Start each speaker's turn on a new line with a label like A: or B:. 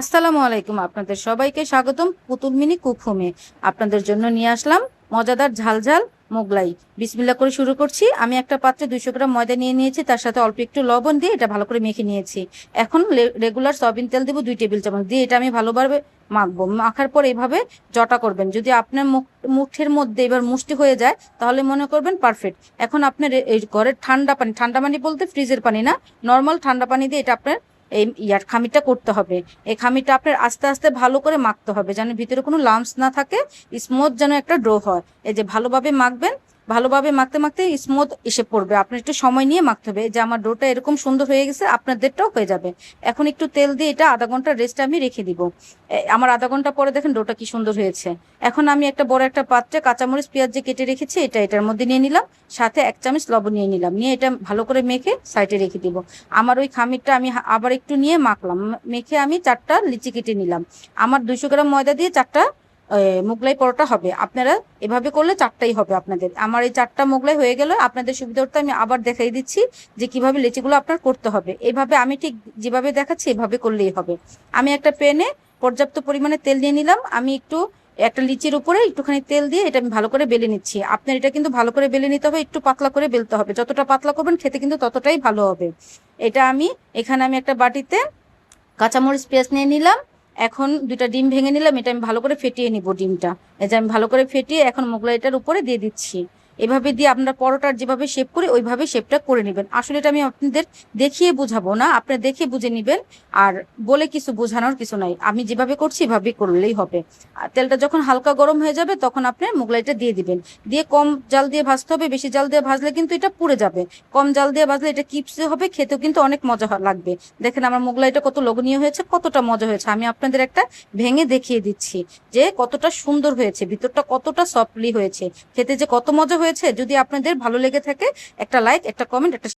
A: আসসালামু আলাইকুম আপনাদের সবাইকে স্বাগতম পুতুল মিনি কুক হোমে আপনাদের জন্য নিয়ে আসলাম মজাদার ঝালঝাল মোগলাই। বিসমিল্লা করে শুরু করছি। আমি একটা পাত্রে দুইশো গ্রাম ময়দা নিয়ে নিয়েছি, তার সাথে অল্প একটু লবণ দিয়ে এটা ভালো করে মেখে নিয়েছি। এখন রেগুলার সয়াবিন তেল দেবো দুই টেবিল চামচ দিয়ে, এটা আমি ভালোভাবে মাখবো। মাখার পর এইভাবে জটা করবেন। যদি আপনার মুঠের মধ্যে এবার মুষ্টি হয়ে যায়, তাহলে মনে করবেন পারফেক্ট এখন আপনার এই ঘরের ঠান্ডা পানি ঠান্ডা পানি বলতে ফ্রিজের পানি না নর্মাল ঠান্ডা পানি দিয়ে এটা আপনার এই ইয়ার খামিটা করতে হবে। এই খামিটা আপনার আস্তে আস্তে ভালো করে মাখতে হবে, যেন ভিতরে কোনো লাম্পস না থাকে স্মুথ যেন একটা ড্রো হয়। এই যে ভালোভাবে মাখবেন ভালোভাবে মাখতে মাখতে স্মুথ এসে পড়বে। আপনার একটু সময় নিয়ে মাখতে হবে। যে আমার ডোটা এরকম সুন্দর হয়ে গেছে আপনাদেরটাও হয়ে যাবে। এখন একটু তেল দিয়ে এটা আধা ঘণ্টা রেস্ট আমি রেখে দিব। আমার আধা ঘণ্টা পরে দেখেন ডোটা কি সুন্দর হয়েছে। এখন আমি একটা বড় একটা পাত্রে কাঁচামরিচ, পেঁয়াজ যে কেটে রেখেছি, এটা এটার মধ্যে নিয়ে নিলাম। সাথে এক চামচ লবণ নিয়ে নিলাম। নিয়ে এটা ভালো করে মেখে সাইডে রেখে দিব। আমার ওই খামিরটা আমি আবার একটু নিয়ে মাখলাম। মেখে আমি চারটা লিচি কেটে নিলাম। আমার দুইশো গ্রাম ময়দা দিয়ে চারটা মোগলাই পরোটা হবে। আপনারা এভাবে করলে চারটাই হবে আপনাদের। আমার এই চারটা মোগলাই হয়ে গেল। আপনাদের সুবিধার্থে আমি আবার দেখাই দিচ্ছি যে কীভাবে লিচিগুলো আপনার করতে হবে। এভাবে আমি ঠিক যেভাবে দেখাচ্ছি, এভাবে করলেই হবে। আমি একটা প্যানে পর্যাপ্ত পরিমাণে তেল নিয়ে নিলাম। আমি একটু একটা লিচির উপরে একটুখানি তেল দিয়ে এটা আমি ভালো করে বেলে নিচ্ছি। আপনার এটা কিন্তু ভালো করে বেলে নিতে হবে, একটু পাতলা করে বেলতে হবে। যতটা পাতলা করবেন খেতে কিন্তু ততটাই ভালো হবে। এটা আমি এখানে আমি একটা বাটিতে কাঁচামরিচ পেঁয়াজ নিয়ে নিলাম। এখন দুটা ডিম ভেঙে নিলাম, এটা আমি ভালো করে ফেটিয়ে নিব ডিমটা। এই যে আমি ভালো করে ফেটিয়ে এখন মোগলাইটার উপরে দিয়ে দিচ্ছি। এভাবে দিয়ে আপনারা পরোটার যেভাবে শেপ করে, ওইভাবে শেপটা করে নেবেন। আসলে এটা আমি আপনাদের দেখিয়ে বুঝাবো না আপনি দেখে বুঝে নেবেন, আর বলে কিছু বোঝানোর কিছু নাই। আমি যেভাবে করছি, এভাবে করলেই হবে। তেলটা যখন হালকা গরম হয়ে যাবে, তখন আপনি মোগলাইটা দিয়ে দিবেন। দিয়ে কম জাল দিয়ে ভাজতে হবে, বেশি জাল দিয়ে ভাজলে কিন্তু এটা পুড়ে যাবে। কম জাল দিয়ে ভাজলে এটা কিপসে হবে, খেতেও কিন্তু অনেক মজা লাগবে। দেখেন আমার মোগলাইটা কত লোভনীয় হয়েছে, কতটা মজা হয়েছে। আমি আপনাদের একটা ভেঙে দেখিয়ে দিচ্ছি যে কতটা সুন্দর হয়েছে, ভিতরটা কতটা সফটলি হয়েছে। খেতে যে কত মজা হয়েছে যদি আপনাদের ভালো লেগে থাকে একটা লাইক একটা কমেন্ট একটা